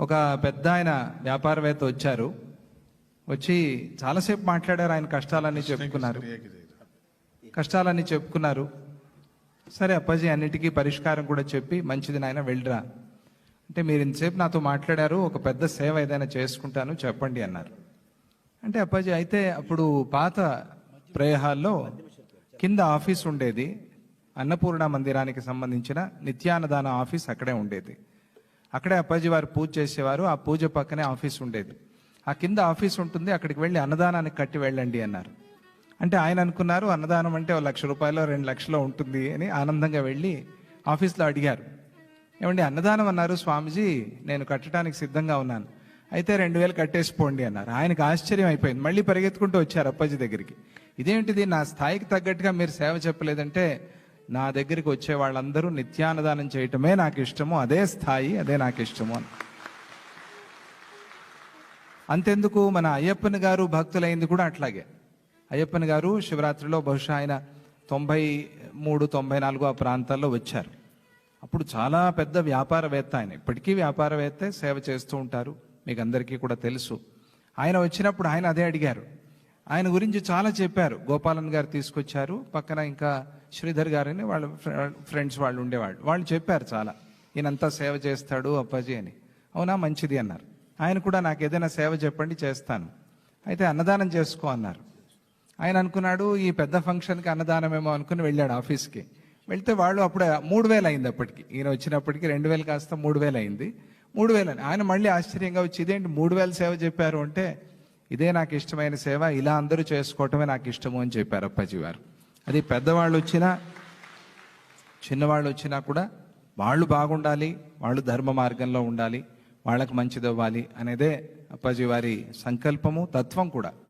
ఒక పెద్ద ఆయన వ్యాపారవేత్త వచ్చారు. వచ్చి చాలాసేపు మాట్లాడారు ఆయన కష్టాలన్నీ చెప్పుకున్నారు. కష్టాలన్నీ చెప్పుకున్నారు. సరే అప్పాజీ అన్నిటికీ పరిష్కారం కూడా చెప్పి మంచిది నాయన వెళ్ళిరా. అంటే మీరు ఇంతసేపు నాతో మాట్లాడారు ఒక పెద్ద సేవ ఏదైనా చేసుకుంటాను చెప్పండి అన్నారు. అంటే అప్పాజీ అయితే అప్పుడు పాత ప్రేహాల్లో కింద ఆఫీస్ ఉండేది. అన్నపూర్ణ మందిరానికి సంబంధించిన నిత్యాన్నదాన ఆఫీస్ అక్కడే ఉండేది. అక్కడే అప్పాజీ వారు పూజ చేసేవారు. ఆ పూజ పక్కనే ఆఫీస్ ఉండేది. ఆ కింద ఆఫీస్ ఉంటుంది. అక్కడికి వెళ్ళి అన్నదానానికి కట్టి వెళ్ళండి అన్నారు. అంటే ఆయన అనుకున్నారు అన్నదానం అంటే ఒక లక్ష రూపాయలు రెండు లక్షలు ఉంటుంది అని ఆనందంగా వెళ్ళి ఆఫీస్లో అడిగారు. ఏమండి అన్నదానం అన్నారు స్వామీజీ నేను కట్టడానికి సిద్ధంగా ఉన్నాను. అయితే రెండు వేలు కట్టేసిపోండి అన్నారు. ఆయనకు ఆశ్చర్యం అయిపోయింది. మళ్ళీ పరిగెత్తుకుంటూ వచ్చారు అప్పాజీ దగ్గరికి. ఇదేంటిది? నా స్థాయికి తగ్గట్టుగా మీరు సేవ చెప్పలేదంటే నా దగ్గరికి వచ్చే వాళ్ళందరూ నిత్యాన్నదానం చేయటమే నాకు ఇష్టము అదే స్థాయి అదే నాకు ఇష్టము అని. అంతెందుకు? మన అయ్యప్పన్ గారు భక్తులైంది కూడా అట్లాగే. అయ్యప్పన్ గారు శివరాత్రిలో బహుశా ఆయన తొంభై మూడు తొంభై నాలుగు ఆ ప్రాంతాల్లో వచ్చారు. అప్పుడు చాలా పెద్ద వ్యాపారవేత్త ఆయన. ఇప్పటికీ వ్యాపారవేత్తే సేవ చేస్తూ ఉంటారు. మీకు అందరికీ కూడా తెలుసు. ఆయన వచ్చినప్పుడు ఆయన అదే అడిగారు. ఆయన గురించి చాలా చెప్పారు. గోపాలన్ గారు తీసుకొచ్చారు. పక్కన ఇంకా శ్రీధర్ గారని వాళ్ళ ఫ్రెండ్స్ వాళ్ళు ఉండేవాళ్ళు. వాళ్ళు చెప్పారు చాలా ఈయనంతా సేవ చేస్తాడు అప్పాజీ అని. అవునా మంచిది అన్నారు. ఆయన కూడా నాకు ఏదైనా సేవ చెప్పండి చేస్తాను. అయితే అన్నదానం చేసుకో అన్నారు. ఆయన అనుకున్నాడు ఈ పెద్ద ఫంక్షన్కి అన్నదానమేమో అనుకుని వెళ్ళాడు ఆఫీస్కి. వెళ్తే వాళ్ళు అప్పుడు మూడు వేలు అయింది అప్పటికి. ఈయన వచ్చినప్పటికి రెండు వేలు కాస్త మూడు వేలు అయింది. మూడు వేలు అని. ఆయన మళ్ళీ ఆశ్చర్యంగా వచ్చి ఇదేంటి మూడు వేలు సేవ చెప్పారు? అంటే ఇదే నాకు ఇష్టమైన సేవ ఇలా అందరూ చేసుకోవటమే నాకు ఇష్టము అని చెప్పారు అప్పాజీ వారు అది పెద్దవాళ్ళు వచ్చినా చిన్నవాళ్ళు వచ్చినా కూడా వాళ్ళు బాగుండాలి వాళ్ళు ధర్మ మార్గంలో ఉండాలి వాళ్ళకి మంచిదవ్వాలి అనేదే అప్పాజీ వారి సంకల్పము తత్వం కూడా.